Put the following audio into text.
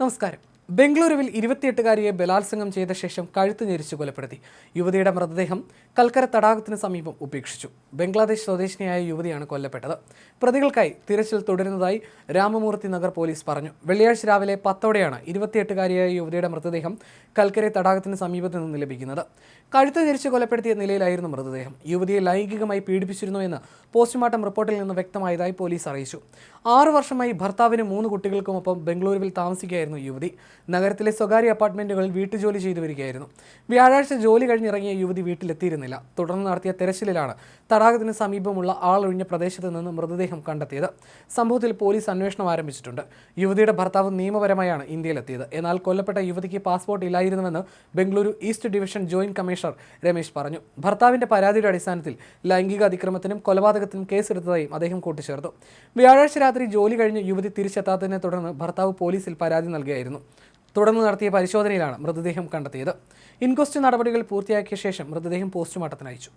നമസ്കാരം ബംഗളൂരുവിൽ ഇരുപത്തിയെട്ടുകാരിയെ ബലാത്സംഗം ചെയ്ത ശേഷം കഴുത്ത് ഞെരിച്ചു കൊലപ്പെടുത്തി. യുവതിയുടെ മൃതദേഹം കൽക്കര തടാകത്തിന് സമീപം ഉപേക്ഷിച്ചു. ബംഗ്ലാദേശ് സ്വദേശിനിയായ യുവതിയാണ് കൊല്ലപ്പെട്ടത്. പ്രതികൾക്കായി തിരച്ചിൽ തുടരുന്നതായി രാമമൂർത്തി നഗർ പോലീസ് പറഞ്ഞു. വെള്ളിയാഴ്ച രാവിലെ പത്തോടെയാണ് ഇരുപത്തിയെട്ടുകാരിയായ യുവതിയുടെ മൃതദേഹം കൽക്കര തടാകത്തിന് സമീപത്ത് നിന്ന് ലഭിക്കുന്നത്. കഴുത്ത് ഞെരിച്ച് കൊലപ്പെടുത്തിയ നിലയിലായിരുന്നു മൃതദേഹം. യുവതിയെ ലൈംഗികമായി പീഡിപ്പിച്ചിരുന്നു എന്ന് പോസ്റ്റ്മോർട്ടം റിപ്പോർട്ടിൽ നിന്ന് വ്യക്തമായതായി പോലീസ് അറിയിച്ചു. ആറു വർഷമായി ഭർത്താവിനും മൂന്ന് കുട്ടികൾക്കുമൊപ്പം ബംഗളൂരുവിൽ താമസിക്കുകയായിരുന്നു യുവതി. നഗരത്തിലെ സ്വകാര്യ അപ്പാർട്ട്മെന്റുകളിൽ വീട്ടുജോലി ചെയ്തു വരികയായിരുന്നു. വ്യാഴാഴ്ച ജോലി കഴിഞ്ഞിറങ്ങിയ യുവതി വീട്ടിലെത്തിയിരുന്നില്ല. തുടർന്ന് നടത്തിയ തെരച്ചിലിലാണ് തടാകത്തിന് സമീപമുള്ള ആളൊഴിഞ്ഞ പ്രദേശത്ത് നിന്ന് മൃതദേഹം കണ്ടെത്തിയത്. സംഭവത്തിൽ പോലീസ് അന്വേഷണം ആരംഭിച്ചിട്ടുണ്ട്. യുവതിയുടെ ഭർത്താവ് നിയമപരമായാണ് ഇന്ത്യയിലെത്തിയത്. എന്നാൽ കൊല്ലപ്പെട്ട യുവതിക്ക് passport ഇല്ലായിരുന്നുവെന്ന് Bengaluru east division joint commissioner Ramesh പറഞ്ഞു. ഭർത്താവിന്റെ പരാതിയുടെ അടിസ്ഥാനത്തിൽ ലൈംഗിക അതിക്രമത്തിനും കൊലപാതകത്തിനും കേസെടുത്തതായും അദ്ദേഹം കൂട്ടിച്ചേർത്തു. വ്യാഴാഴ്ച രാത്രി ജോലി കഴിഞ്ഞ് യുവതി തിരിച്ചെത്താത്തതിനെ തുടർന്ന് ഭർത്താവ് പോലീസിൽ പരാതി നൽകുകയായിരുന്നു. തുടർന്ന് നടത്തിയ പരിശോധനയിലാണ് മൃതദേഹം കണ്ടെത്തിയത്. ഇൻക്വസ്റ്റ് നടപടികൾ പൂർത്തിയാക്കിയ ശേഷം മൃതദേഹം പോസ്റ്റ്മോർട്ടത്തിന് അയച്ചു.